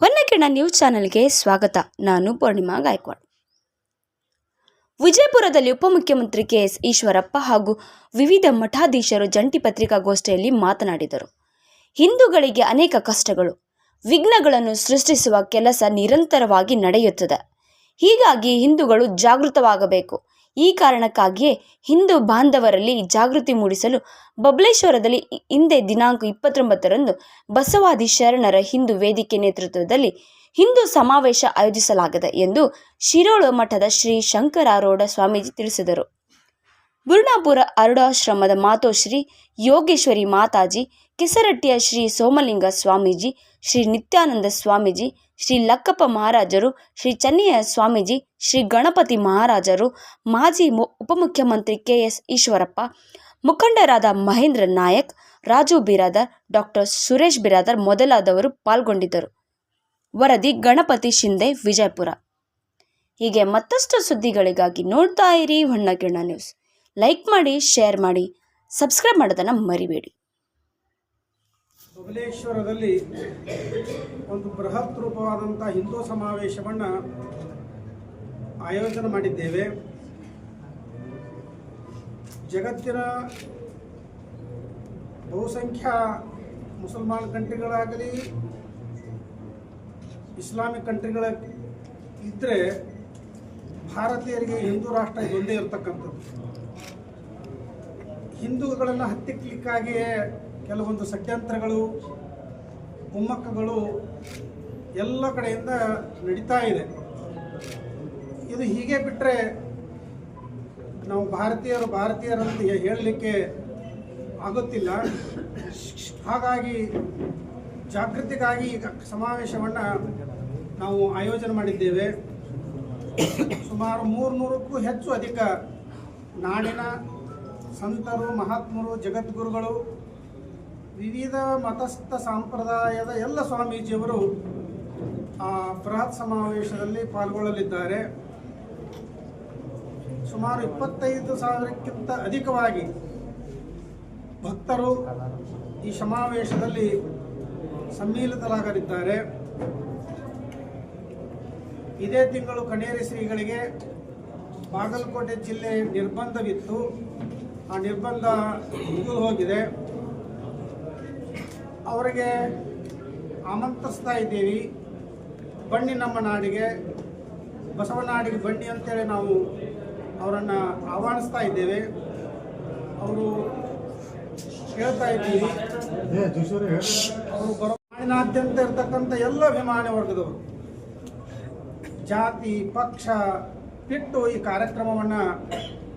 ಹೊನ್ನಕಿರಣ news ಚಾನೆಲ್ಗೆ ಸ್ವಾಗತ. ನಾನು ಪೂರ್ಣಿಮಾ ಗಾಯಕ್ವಾಡ್. ವಿಜಯಪುರದಲ್ಲಿ ಉಪಮುಖ್ಯಮಂತ್ರಿ ಕೆಎಸ್ ಈಶ್ವರಪ್ಪ ಹಾಗೂ ವಿವಿಧ ಮಠಾಧೀಶರು ಜಂಟಿ ಪತ್ರಿಕಾಗೋಷ್ಠಿಯಲ್ಲಿ ಮಾತನಾಡಿದರು. ಹಿಂದೂಗಳಿಗೆ ಅನೇಕ ಕಷ್ಟಗಳು, ವಿಘ್ನಗಳನ್ನು ಸೃಷ್ಟಿಸುವ ಕೆಲಸ ನಿರಂತರವಾಗಿ ನಡೆಯುತ್ತದೆ. ಹೀಗಾಗಿ ಹಿಂದೂಗಳು ಜಾಗೃತವಾಗಬೇಕು. ಈ ಕಾರಣಕ್ಕಾಗಿಯೇ ಹಿಂದೂ ಬಾಂಧವರಲ್ಲಿ ಜಾಗೃತಿ ಮೂಡಿಸಲು ಬಬ್ಲೇಶ್ವರದಲ್ಲಿ ಹಿಂದೆ ದಿನಾಂಕ ಇಪ್ಪತ್ತೊಂಬತ್ತರಂದು ಬಸವಾದಿ ಶರಣರ ಹಿಂದೂ ವೇದಿಕೆ ನೇತೃತ್ವದಲ್ಲಿ ಹಿಂದೂ ಸಮಾವೇಶ ಆಯೋಜಿಸಲಾಗಿದೆ ಎಂದು ಶಿರೋಳು ಮಠದ ಶ್ರೀ ಶಂಕರಾರೂಢ ಸ್ವಾಮೀಜಿ ತಿಳಿಸಿದರು. ಬುರ್ಣಾಪುರ ಅರುಡಾಶ್ರಮದ ಮಾತೋಶ್ರೀ ಯೋಗೇಶ್ವರಿ ಮಾತಾಜಿ, ಕೆಸರಟ್ಟಿಯ ಶ್ರೀ ಸೋಮಲಿಂಗ ಸ್ವಾಮೀಜಿ, ಶ್ರೀ ನಿತ್ಯಾನಂದ ಸ್ವಾಮೀಜಿ, ಶ್ರೀ ಲಕ್ಕಪ್ಪ ಮಹಾರಾಜರು, ಶ್ರೀ ಚನ್ನಯ್ಯ ಸ್ವಾಮೀಜಿ, ಶ್ರೀ ಗಣಪತಿ ಮಹಾರಾಜರು, ಮಾಜಿ ಉಪಮುಖ್ಯಮಂತ್ರಿ ಉಪಮುಖ್ಯಮಂತ್ರಿ ಕೆಎಸ್ ಈಶ್ವರಪ್ಪ, ಮುಖಂಡರಾದ ಮಹೇಂದ್ರ ನಾಯಕ್, ರಾಜು ಬಿರಾದರ್, ಡಾಕ್ಟರ್ ಸುರೇಶ್ ಬಿರಾದರ್ ಮೊದಲಾದವರು ಪಾಲ್ಗೊಂಡಿದ್ದರು. ವರದಿ ಗಣಪತಿ ಶಿಂದೆ ವಿಜಯಪುರ. ಹೀಗೆ ಮತ್ತಷ್ಟು ಸುದ್ದಿಗಳಿಗಾಗಿ ನೋಡ್ತಾ ಇರಿ ಹೊಣ್ಣಗಿಣ್ಣ ನ್ಯೂಸ್. ಲೈಕ್ ಮಾಡಿ, ಶೇರ್ ಮಾಡಿ, ಸಬ್ಸ್ಕ್ರೈಬ್ ಮಾಡೋದನ್ನು ಮರಿಬೇಡಿ. ಬಬಲೇಶ್ವರದಲ್ಲಿ ಒಂದು ಬೃಹತ್ ರೂಪವಾದಂಥ ಹಿಂದೂ ಸಮಾವೇಶವನ್ನು ಆಯೋಜನೆ ಮಾಡಿದ್ದೇವೆ. ಜಗತ್ತಿನ ಬಹುಸಂಖ್ಯಾ ಮುಸಲ್ಮಾನ್ ಕಂಟ್ರಿಗಳಾಗಲಿ ಇಸ್ಲಾಮಿಕ್ ಕಂಟ್ರಿಗಳ ಇದ್ದರೆ ಭಾರತೀಯರಿಗೆ ಹಿಂದೂ ರಾಷ್ಟ್ರ ಇದೊಂದೇ ಇರತಕ್ಕಂಥದ್ದು. ಹಿಂದೂಗಳನ್ನು ಹತ್ತಿಕ್ಲಿಕ್ಕಾಗಿಯೇ ಕೆಲವೊಂದು ಷಡ್ಯಂತ್ರಗಳು ಕುಮ್ಮಕ್ಕಗಳು ಎಲ್ಲ ಕಡೆಯಿಂದ ನಡೀತಾ ಇದೆ. ಇದು ಹೀಗೆ ಬಿಟ್ಟರೆ ನಾವು ಭಾರತೀಯರು ಭಾರತೀಯರಂತ ಹೇಳಲಿಕ್ಕೆ ಆಗುತ್ತಿಲ್ಲ. ಹಾಗಾಗಿ ಜಾಗೃತಿಗಾಗಿ ಈಗ ಸಮಾವೇಶವನ್ನು ನಾವು ಆಯೋಜನೆ ಮಾಡಿದ್ದೇವೆ. ಸುಮಾರು ಮೂರುನೂರಕ್ಕೂ ಹೆಚ್ಚು ಅಧಿಕ ನಾಡಿನ ಸಂತರು, ಮಹಾತ್ಮರು, ಜಗದ್ಗುರುಗಳು, ವಿವಿಧ ಮತಸ್ಥ ಸಂಪ್ರದಾಯದ ಎಲ್ಲ ಸ್ವಾಮೀಜಿಯವರು ಆ ಬೃಹತ್ ಸಮಾವೇಶದಲ್ಲಿ ಪಾಲ್ಗೊಳ್ಳಲಿದ್ದಾರೆ. ಸುಮಾರು ಇಪ್ಪತ್ತೈದು ಸಾವಿರಕ್ಕಿಂತ ಅಧಿಕವಾಗಿ ಭಕ್ತರು ಈ ಸಮಾವೇಶದಲ್ಲಿ ಸಮ್ಮಿಲಿತರಾಗಲಿದ್ದಾರೆ. ಇದೇ ತಿಂಗಳು ಕಣೇರಿ ಶ್ರೀಗಳಿಗೆ ಬಾಗಲಕೋಟೆ ಜಿಲ್ಲೆ ನಿರ್ಬಂಧವಿತ್ತು. ಆ ನಿರ್ಬಂಧ ಮುಗಿದು ಹೋಗಿದೆ. ಅವರಿಗೆ ಆಮಂತ್ರಿಸ್ತಾ ಇದ್ದೀವಿ. ಬನ್ನಿ ನಮ್ಮ ನಾಡಿಗೆ. ಬಸವನಾಡಿಗೆ ಬನ್ನಿ ಅಂತೇಳಿ ನಾವು ಅವರನ್ನು ಆಹ್ವಾನಿಸ್ತಾ ಇದ್ದೇವೆ. ಅವರು ಹೇಳ್ತಾ ಇದ್ದೀವಿ. ನಾಡಿನಾದ್ಯಂತ ಇರತಕ್ಕಂಥ ಎಲ್ಲ ಅಭಿಮಾನಿ ವರ್ಗದವರು. ಜಾತಿ, ಪಕ್ಷ, ಬಿಟ್ಟು ಈ ಕಾರ್ಯಕ್ರಮವನ್ನು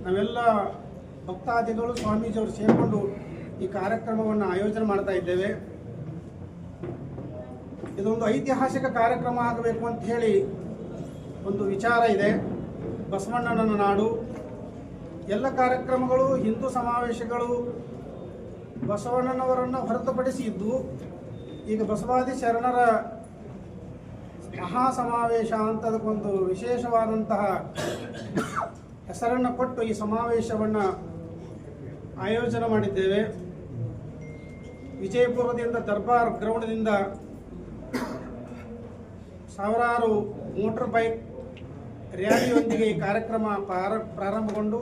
ನಾವೆಲ್ಲ ಭಕ್ತಾದಿಗಳು, ಸ್ವಾಮೀಜಿಯವರು ಸೇರಿಕೊಂಡು ಈ ಕಾರ್ಯಕ್ರಮವನ್ನು ಆಯೋಜನೆ ಮಾಡ್ತಾ ಇದ್ದೇವೆ. ಇದೊಂದು ಐತಿಹಾಸಿಕ ಕಾರ್ಯಕ್ರಮ ಆಗಬೇಕು ಅಂತ ಹೇಳಿ ಒಂದು ವಿಚಾರ ಇದೆ. ಬಸವಣ್ಣನ ನಾಡು. ಎಲ್ಲ ಕಾರ್ಯಕ್ರಮಗಳು, ಹಿಂದೂ ಸಮಾವೇಶಗಳು ಬಸವಣ್ಣನವರನ್ನು ಹೊರತುಪಡಿಸಿ ಇದ್ದು ಈಗ ಬಸವಾದಿ ಶರಣರ ಮಹಾ ಸಮಾವೇಶ ಅಂತ ಅದಕ್ಕೊಂದು ವಿಶೇಷವಾದಂತಹ ಹೆಸರನ್ನು ಕೊಟ್ಟು ಈ ಸಮಾವೇಶವನ್ನು ಆಯೋಜನೆ ಮಾಡಿದ್ದೇವೆ. ವಿಜಯಪುರದಿಂದ ದರ್ಬಾರ್ ಗ್ರೌಂಡ್ನಿಂದ ಸಾವಿರಾರು ಮೋಟರ್ ಬೈಕ್ ರ್ಯಾಲಿಯೊಂದಿಗೆ ಈ ಕಾರ್ಯಕ್ರಮ ಪಾರ ಪ್ರಾರಂಭಗೊಂಡು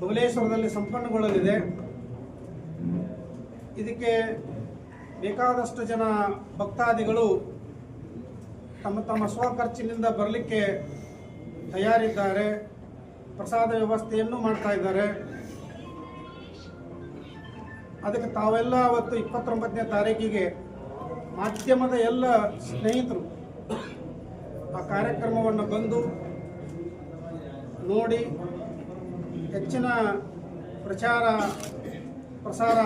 ಬಬಲೇಶ್ವರದಲ್ಲಿ ಸಂಪನ್ನಗೊಳ್ಳಲಿದೆ. ಇದಕ್ಕೆ ಬೇಕಾದಷ್ಟು ಜನ ಭಕ್ತಾದಿಗಳು ತಮ್ಮ ತಮ್ಮ ಸ್ವಖರ್ಚಿನಿಂದ ಬರಲಿಕ್ಕೆ ತಯಾರಿದ್ದಾರೆ. ಪ್ರಸಾದ ವ್ಯವಸ್ಥೆಯನ್ನು ಮಾಡ್ತಾ ಇದ್ದಾರೆ. ಅದಕ್ಕೆ ತಾವೆಲ್ಲ ಅವತ್ತು ಇಪ್ಪತ್ತೊಂಬತ್ತನೇ ತಾರೀಕಿಗೆ ಮಾಧ್ಯಮದ ಎಲ್ಲ ಸ್ನೇಹಿತರು ಆ ಕಾರ್ಯಕ್ರಮವನ್ನು ಬಂದು ನೋಡಿ ಹೆಚ್ಚಿನ ಪ್ರಚಾರ ಪ್ರಸಾರ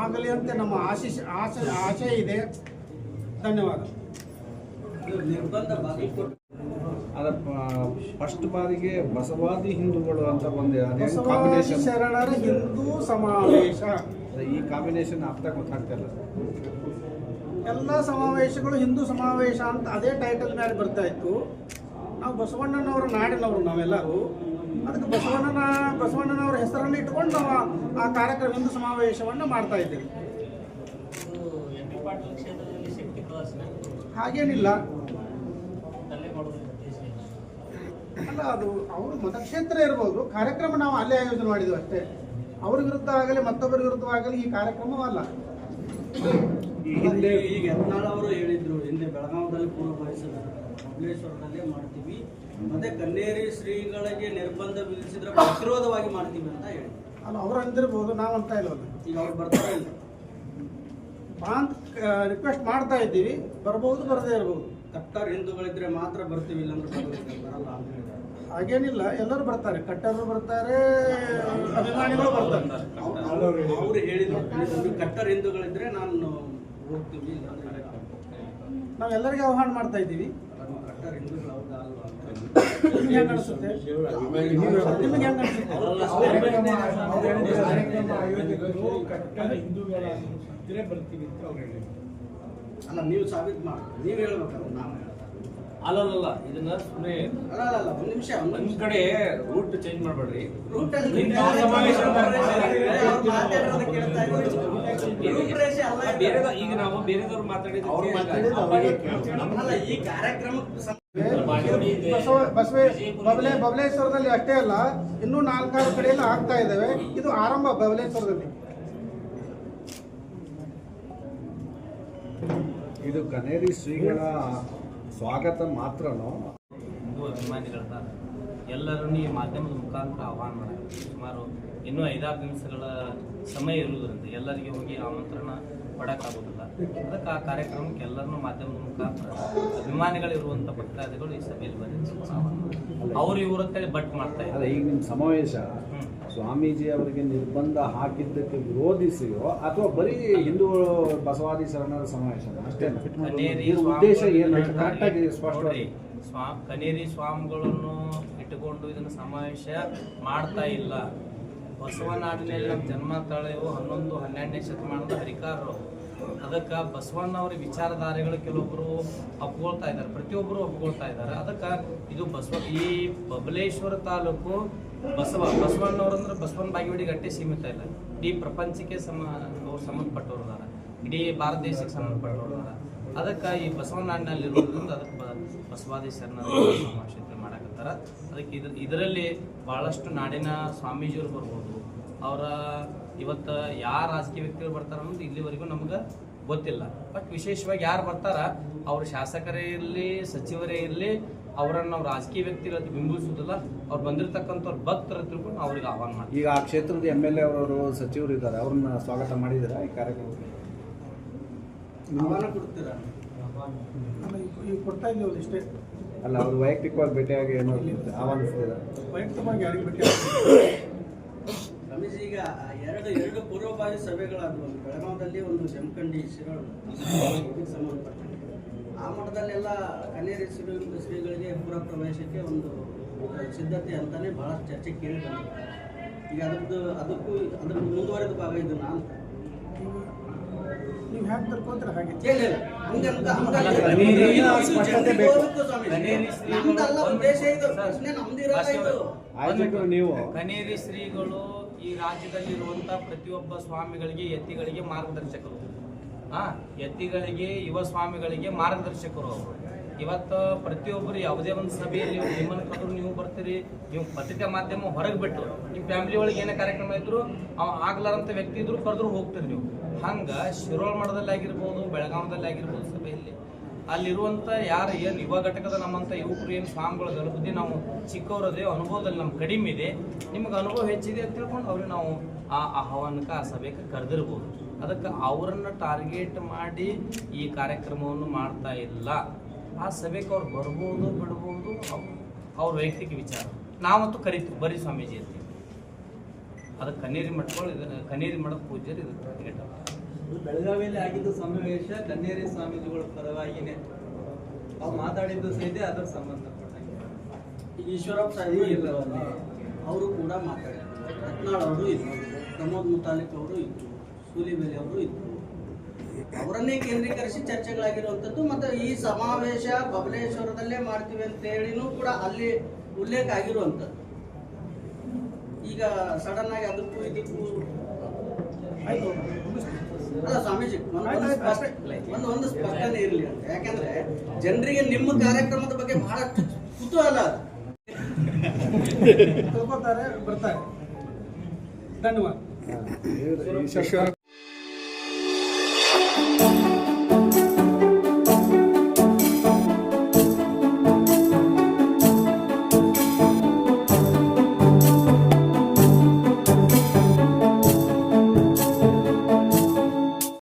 ಆಗಲಿ ಅಂತ ನಮ್ಮ ಆಶಿಸ್ ಆಸೆ ಆಶೆ ಇದೆ. ಧನ್ಯವಾದ. ಅದ ಫಸ್ಟ್ ಬಾರಿಗೆ ಬಸವಾದಿ ಹಿಂದೂಗಳು ಅಂತ ಬಂದೆ ಕಾಂಬಿನೇಷನ್ ಶರಣರ ಹಿಂದೂ ಸಮಾವೇಶ. ಈ ಕಾಂಬಿನೇಷನ್ ಅರ್ಥ ಗೊತ್ತಾಗ್ತಿಲ್ಲ ಎಲ್ಲ ಸಮಾವೇಶಗಳು ಹಿಂದೂ ಸಮಾವೇಶ ಅಂತ ಅದೇ ಟೈಟಲ್ ಮೇಲೆ ಬರ್ತಾ ಇತ್ತು. ನಾವು ಬಸವಣ್ಣನವರ ನಾಡಿನವರು ನಾವೆಲ್ಲರೂ. ಅದಕ್ಕೆ ಬಸವಣ್ಣನ ಬಸವಣ್ಣನವರ ಹೆಸರನ್ನು ಇಟ್ಕೊಂಡು ನಾವು ಆ- ಕಾರ್ಯಕ್ರಮದ ಕಾರ್ಯಕ್ರಮ ಹಿಂದೂ ಸಮಾವೇಶವನ್ನು ಮಾಡ್ತಾ ಇದ್ದೀವಿ. ಹಾಗೇನಿಲ್ಲ. ಅಲ್ಲೇ ಅದು ಅವರು ಮತಕ್ಷೇತ್ರ ಇರ್ಬೋದು. ಕಾರ್ಯಕ್ರಮ ನಾವು ಅಲ್ಲೇ ಆಯೋಜನೆ ಮಾಡಿದ್ವಿ ಅಷ್ಟೇ. ಅವ್ರ ವಿರುದ್ಧ ಆಗಲಿ ಮತ್ತೊಬ್ಬರ ವಿರುದ್ಧವಾಗಲಿ ಈ ಕಾರ್ಯಕ್ರಮವಲ್ಲ ಈ ಹಿಂದೆ ಈಗ ಯತ್ನಾಳ್ ಅವರು ಹೇಳಿದ್ರು ಹಿಂದೆ ಬೆಳಗಾವದಲ್ಲಿ ಪೂರ್ವಭಾವಿಸಿದ್ರು ಬಬಲೇಶ್ವರದಲ್ಲೇ ಮಾಡ್ತೀವಿ. ಮತ್ತೆ ಕನ್ನೇರಿ ಶ್ರೀಗಳಿಗೆ ನಿರ್ಬಂಧ ವಿಧಿಸಿದ್ರೆ ಪ್ರತಿರೋಧವಾಗಿ ಮಾಡ್ತೀವಿ ಅಂತ ಹೇಳಿ ಅಲ್ಲ ಅವ್ರು ಅಂದಿರ್ಬೋದು ನಾವು ಅಂತ ಇಲ್ಲವಲ್ಲ ಈಗ ಅವ್ರು ಬರ್ತಾ ಇಲ್ಲ. ಬಾ ಅಂತ ರಿಕ್ವೆಸ್ಟ್ ಮಾಡ್ತಾ ಇದ್ದೀವಿ. ಬರ್ಬೋದು ಬರದೇ ಇರ್ಬೋದು. ಕಟ್ಟರ್ ಹಿಂದೂಗಳಿದ್ರೆ ಮಾತ್ರ ಬರ್ತೀವಿ ಇಲ್ಲ ಅಂದ್ರೆ ಬರಲ್ಲ ಅಂತ ಹೇಳಿದ್ದಾರೆ. ಹಾಗೇನಿಲ್ಲ ಎಲ್ಲರೂ ಬರ್ತಾರೆ. ಕಟ್ಟರು ಬರ್ತಾರೆ ಅಭಿಮಾನಿಗಳು ಬರ್ತಾರೆ. ಅವ್ರು ಹೇಳಿದ್ರು ಕಟ್ಟರ್ ಹಿಂದೂಗಳಿದ್ರೆ ನಾನು ಹೋಗ್ತೀವಿ ಇಲ್ಲಾಂದ್ರೆ. ನಾವು ಎಲ್ಲರಿಗೆ ಆಹ್ವಾನ ಮಾಡ್ತಾ ಇದ್ದೀವಿ. ಹಿಂದೂಗಳು ಅಂತ ಅಲ್ಲ ನೀವು ಸಾಬೀತು ಮಾಡಿ ನೀವು ಹೇಳ್ಬೇಕಲ್ಲ ನಾವು ಅಲ್ಲಲ್ಲ ಇದನ್ನ ಸುಮ್ಮನೆ ಅಲ್ಲ ಅಲ್ಲ ಅಲ್ಲ ಒಂದು ನಿಮಿಷ. ಒಂದು ಕಡೆ ರೂಟ್ ಚೇಂಜ್ ಮಾಡಬೇಡ್ರಿ. ರೂಟ್. ಬೇರೆ ಈಗ ನಾವು ಬೇರೆದವ್ರು ಮಾತಾಡಿದ್ರೆ ಈ ಕಾರ್ಯಕ್ರಮಕ್ಕೆ ಬಸವ ಬಸವೇ ಬಬಲೆ ಬಬಲೇಶ್ವರದಲ್ಲಿ ಅಷ್ಟೇ ಅಲ್ಲ ಇನ್ನೂ ನಾಲ್ಕಾರು ಕಡೆಯಲ್ಲಿ ಆಗ್ತಾ ಇದ್ದಾವೆ ಇದು ಆರಂಭ ಬಬಲೇಶ್ವರದಲ್ಲಿ. ಇದು ಕನೇರಿ ಶ್ರೀಗಳ ಸ್ವಾಗತ ಮಾತ್ರನೋ? ಹಿಂದೂ ಅಭಿಮಾನಿಗಳ ಎಲ್ಲರನ್ನೂ ಈ ಮಾಧ್ಯಮದ ಮುಖಾಂತರ ಆಹ್ವಾನ ಮಾಡಬೇಕು. ಸುಮಾರು ಇನ್ನೂ ಐದಾರು ದಿವಸಗಳ ಸಮಯ ಇರುವುದರಿಂದ ಎಲ್ಲರಿಗೆ ಹೋಗಿ ಆಮಂತ್ರಣ ಕೊಡೋಕ್ಕಾಗೋದಿಲ್ಲ. ಅದಕ್ಕೆ ಆ ಕಾರ್ಯಕ್ರಮಕ್ಕೆ ಎಲ್ಲರನ್ನೂ ಮಾಧ್ಯಮದ ಮುಖಾಂತರ ಅಭಿಮಾನಿಗಳಿರುವಂಥ ಭಕ್ತಾದಿಗಳು ಈ ಸಭೆಯಲ್ಲಿ ಬಂದಿದ್ದು ಅವರು ಇವ್ರ ಅಂತೇಳಿ ಬಟ್ ಮಾಡ್ತಾ ಇದ್ದಾರೆ. ಈಗ ನಿಮ್ಮ ಸಮಾವೇಶ. ಸ್ವಾಮೀಜಿ ಅವರಿಗೆ ನಿರ್ಬಂಧ ಹಾಕಿದ್ದಕ್ಕೆ ವಿರೋಧಿಸಿಯೋ ಅಥವಾ ಬರೀ ಹಿಂದೂ ಬಸವಾದಿ ಶರಣರ ಸಮಾವೇಶ ಅಷ್ಟೇ ಉದ್ದೇಶ ಸ್ವಾಮಿಗಳನ್ನ ಏನು ಕರೆಕ್ಟಾಗಿ ಸ್ಪಷ್ಟವಾಗಿ ಸ್ವಾ ಕನೇರಿ ಸ್ವಾಮಿಗಳನ್ನು ಇಟ್ಟುಕೊಂಡು ಇದನ್ನು ಸಮಾವೇಶ ಮಾಡ್ತಾ ಇಲ್ಲ. ಬಸವನಾಡಿನಲ್ಲಿ ನಮ್ಮ ಜನ್ಮ ತಳೆಯು ಹನ್ನೊಂದು ಹನ್ನೆರಡನೇ ಶತಮಾನದ ಹರಿಕಾರರು. ಅದಕ್ಕೆ ಬಸವಣ್ಣವ್ರ ವಿಚಾರಧಾರೆಗಳು ಕೆಲವೊಬ್ಬರು ಒಪ್ಕೊಳ್ತಾ ಇದ್ದಾರೆ. ಪ್ರತಿಯೊಬ್ಬರು ಒಪ್ಕೊಳ್ತಾ ಇದ್ದಾರೆ. ಅದಕ್ಕೆ ಇದು ಬಸವ, ಈ ಬಬಲೇಶ್ವರ ತಾಲೂಕು ಬಸವ ಬಸವಣ್ಣವ್ರಂದ್ರೆ ಬಸವನ ಬಾಗಿವಡಿಗೆ ಗಟ್ಟಿ ಸೀಮಿತ ಇಲ್ಲ. ಇಡೀ ಪ್ರಪಂಚಕ್ಕೆ ಸಮ, ಅವ್ರು ಸಂಬಂಧಪಟ್ಟವ್ರು ಇದ್ದಾರೆ ಇಡೀ ಭಾರತ ದೇಶಕ್ಕೆ ಸಂಬಂಧಪಟ್ಟವ್ರು ಅದಾರ ಅದಕ್ಕೆ ಈ ಬಸವನಾಡಿನಲ್ಲಿ ಇರೋದ್ರಿಂದ ಅದಕ್ಕೆ ಬಸವಾದಿ ಶರಣರ ಸಮಾವೇಶತೆ ಮಾಡಕತ್ತಾರ. ಅದಕ್ಕೆ ಇದ್ರ, ಇದರಲ್ಲಿ ಭಾಳಷ್ಟು ನಾಡಿನ ಸ್ವಾಮೀಜಿಯವರು ಬರ್ಬೋದು. ಅವರ ಇವತ್ತು ಯಾರು ರಾಜಕೀಯ ವ್ಯಕ್ತಿಗಳು ಬರ್ತಾರ ಅನ್ನೋದು ಇಲ್ಲಿವರೆಗೂ ನಮ್ಗೆ ಗೊತ್ತಿಲ್ಲ. ಬಟ್ ವಿಶೇಷವಾಗಿ ಯಾರು ಬರ್ತಾರ ಅವ್ರು ಶಾಸಕರೇ ಇರಲಿ ಸಚಿವರೇ ಇರಲಿ ಅವರನ್ನು ನಾವು ರಾಜಕೀಯ ವ್ಯಕ್ತಿಗಳು ಬಿಂಬಿಸುವುದಿಲ್ಲ ಅವ್ರು ಬಂದಿರತಕ್ಕಂಥವ್ರು ಭಕ್ತರ ತಿಳ್ಕೊಂಡು ಅವ್ರಿಗೆ ಆಹ್ವಾನ ಮಾಡಿ ಈಗ ಆ ಕ್ಷೇತ್ರದ ಎಂ ಎಲ್ ಎ ಅವರು ಸಚಿವರು ಇದ್ದಾರೆ ಅವ್ರನ್ನ ಸ್ವಾಗತ ಮಾಡಿದ್ದೀರಾ ಈ ಕಾರ್ಯಕ್ರಮಕ್ಕೆ? ಆಹ್ವಾನ ಕೊಡ್ತೀರಾ? ಅಲ್ಲ, ಈಗ- ಈಗ ಕೊಡ್ತಾ ಇದ್ದೀವಲ್ಲ ಇಷ್ಟೇ. ಅಲ್ಲ ಅವ್ರು ವೈಯಕ್ತಿಕವಾಗಿ ಭೇಟಿಯಾಗಿ ಏನೋ ಆಹ್ವಾನಿಸ್ತಿದ್ದಾರೆ ವೈಯಕ್ತಿಕವಾಗಿ ಯಾರಿಗೆ ರಮೇಶ್ ಈಗ ಎರಡು ಎರಡು ಪೂರ್ವಭಾವಿ ಸಭೆಗಳಾದವು ಒಂದು ಬೆಳಗಾವದಲ್ಲಿ ಒಂದು ಜಮಖಂಡಿ ಶಿರೋಳ ಸಂಬಂಧಪಟ್ಟಂತೆ ಆ ಮಠದಲ್ಲೆಲ್ಲ ಕನ್ನೇರಿ ಶ್ರೀ ಶ್ರೀಗಳಿಗೆ ಪೂರ್ವ ಪ್ರವೇಶಕ್ಕೆ ಒಂದು ಸಿದ್ಧತೆ ಅಂತಾನೆ ಬಹಳಷ್ಟು ಚರ್ಚೆ ಕೇಳಿ ಬಂದಿದೆ ಈಗ ಅದ್ರದ್ದು ಅದಕ್ಕೂ ಅದ್ರ ಮುಂದುವರೆದ ಭಾಗ ಇದು ನಾನು ನೀವು ಹ್ಯಾಂಗೆ ಹಾಗೆ ಸ್ವಾಮೀಜಿ. ಆಯ್ತು ನೀವು ಕನೇರಿ ಶ್ರೀಗಳು ಈ ರಾಜ್ಯದಲ್ಲಿರುವಂತ ಪ್ರತಿಯೊಬ್ಬ ಸ್ವಾಮಿಗಳಿಗೆ ಎತ್ತಿಗಳಿಗೆ ಮಾರ್ಗದರ್ಶಕರು. ಆ ಎತ್ತಿಗಳಿಗೆ ಯುವ ಸ್ವಾಮಿಗಳಿಗೆ ಮಾರ್ಗದರ್ಶಕರು ಅವರು. ಇವತ್ತು ಪ್ರತಿಯೊಬ್ಬರು ಯಾವುದೇ ಒಂದು ಸಭೆಯಲ್ಲಿ ನಿಮ್ಮನ್ನು ಕರೆದ್ರು ನೀವು ಬರ್ತೀರಿ, ನೀವು ಪತ್ರಿಕಾ ಮಾಧ್ಯಮ ಹೊರಗೆ ಬಿಟ್ಟು ನಿಮ್ಮ ಫ್ಯಾಮಿಲಿ ಒಳಗೆ ಏನೇ ಕಾರ್ಯಕ್ರಮ ಇದ್ರು ಅವ್ ಆಗ್ಲಾರಂತ ವ್ಯಕ್ತಿ ಇದ್ರು ಕರೆದ್ರು ಹೋಗ್ತೀರಿ ನೀವು. ಹಂಗ ಶಿರೋಳ್ ಮಠದಲ್ಲಿ ಆಗಿರ್ಬೋದು, ಬೆಳಗಾವದಲ್ಲಿ ಆಗಿರ್ಬೋದು ಸಭೆಯಲ್ಲಿ. ಅಲ್ಲಿರುವಂಥ ಯಾರು ಏನು ಯುವ ಘಟಕದ ನಮ್ಮಂಥ ಯುವಕರು ಏನು ಗಳು ಗಲಭದಿ ನಾವು ಚಿಕ್ಕವರದೇ ಅನುಭವದಲ್ಲಿ ನಮ್ಗೆ ಕಡಿಮೆ ಇದೆ, ನಿಮ್ಗೆ ಅನುಭವ ಹೆಚ್ಚಿದೆ ಅಂತ ತಿಳ್ಕೊಂಡು ಅವ್ರಿಗೆ ನಾವು ಆ ಆಹ್ವಾನಕ್ಕೆ ಆ ಸಭೆಗೆ ಕರೆದಿರ್ಬೋದು. ಅದಕ್ಕೆ ಅವರನ್ನು ಟಾರ್ಗೆಟ್ ಮಾಡಿ ಈ ಕಾರ್ಯಕ್ರಮವನ್ನು ಮಾಡ್ತಾ ಇಲ್ಲ. ಆ ಸಭೆಗೆ ಅವ್ರು ಬರ್ಬೋದು, ಬಿಡ್ಬೋದು, ಅವ್- ಅವ್ರ ವೈಯಕ್ತಿಕ ವಿಚಾರ. ನಾವಂತೂ ಕರಿತೀವಿ, ಬರೀ ಸ್ವಾಮೀಜಿ ಅಂತ ಅದಕ್ಕೆ ಕನ್ನೀರಿ ಮಠಗಳು ಇದನ್ನ ಕನ್ನೀರಿ ಮಠದ ಪೂಜ್ಯರು ಇದಕ್ಕೆ ಟಾರ್ಗೆಟ್ ಬೆಳಗಾವಿಯಲ್ಲಿ ಆಗಿದ್ದ ಸಮಾವೇಶ ಕನ್ನೇರಿ ಸ್ವಾಮೀಜಿಗಳ ಪರವಾಗಿನೇ ಅವ್ರು ಮಾತಾಡಿದ್ದು ಸಹಿತ ಅದರ ಸಂಬಂಧಪಟ್ಟಂಗೆ. ಈಶ್ವರಪ್ಪ ಸಾಹೇಬರು ಇಲ್ಲ ಅವರು ಕೂಡ ಮಾತಾಡಿದ್ರು. ರತ್ನಾಳ್ ಅವರು ಇದ್ರು ಪ್ರಮೋದ್ ಮುತಾಲಿಕ್ ಅವರು ಇದ್ರು ಸೂಲಿಬೇಲಿ ಅವರು ಇದ್ರು. ಅವರನ್ನೇ ಕೇಂದ್ರೀಕರಿಸಿ ಚರ್ಚೆಗಳಾಗಿರುವಂಥದ್ದು ಮತ್ತು ಈ ಸಮಾವೇಶ ಬಬಲೇಶ್ವರದಲ್ಲೇ ಮಾಡ್ತೀವಿ ಅಂತ ಹೇಳಿನೂ ಕೂಡ ಅಲ್ಲಿ ಉಲ್ಲೇಖ ಆಗಿರುವಂಥದ್ದು. ಈಗ ಸಡನ್ ಆಗಿ ಅದಕ್ಕೂ ಇದಕ್ಕೂ ಆಯ್ತು ಅಲ್ಲ ಸ್ವಾಮೀಜಿ ಒಂದು ಒಂದು ಸ್ಪಷ್ಟನೆ ಇರಲಿ ಅಂತ. ಯಾಕಂದ್ರೆ ಜನರಿಗೆ ನಿಮ್ಮ ಕಾರ್ಯಕ್ರಮದ ಬಗ್ಗೆ ಬಹಳ ಕುತೂಹಲ ತಿಳ್ಕೊತಾರೆ ಬರ್ತಾರೆ. ಧನ್ಯವಾದ.